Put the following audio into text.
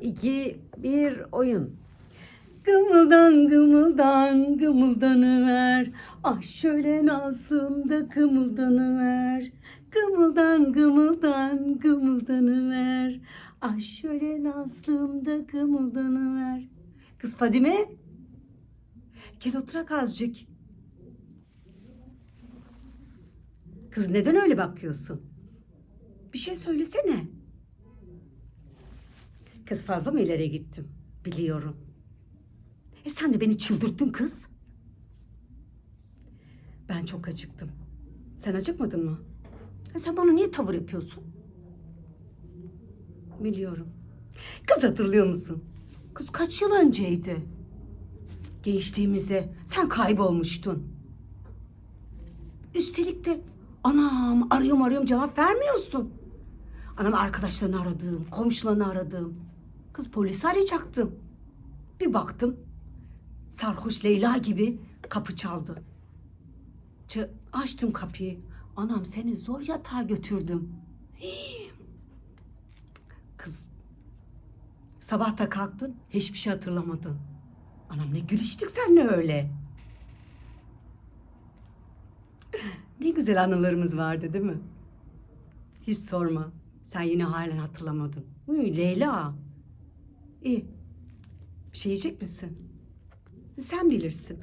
2, 1, oyun. Gımıldan gımıldan gımıldanıver. Ah şöyle nazlımda kımıldanıver. Gımıldan gımıldan gımıldanıver. Ah şöyle nazlımda kımıldanıver. Kız Fadime. Gel oturak azıcık. Kız neden öyle bakıyorsun? Bir şey söylesene. Kız fazla mı ileriye gittim? Biliyorum. E sen de beni çıldırttın kız. Ben çok acıktım. Sen acıkmadın mı? E sen bana niye tavır yapıyorsun? Biliyorum. Kız hatırlıyor musun? Kız kaç yıl önceydi? Gençliğimizde sen kaybolmuştun. Üstelik de anam arıyorum arıyorum cevap vermiyorsun. Anam arkadaşlarını aradım, komşularını aradım. Kız polisi arayacaktım. Bir baktım sarhoş Leyla gibi kapı çaldı. Ç- açtım kapıyı. Anam seni zor yatağa götürdüm. Hii. Kız sabah da kalktın hiçbir şey hatırlamadın. Anam ne gülüştük seninle öyle. Ne güzel anılarımız vardı değil mi? Hiç sorma. Sen yine halen hatırlamadın. Uy, Leyla. İyi. Bir şey yiyecek misin? Sen bilirsin.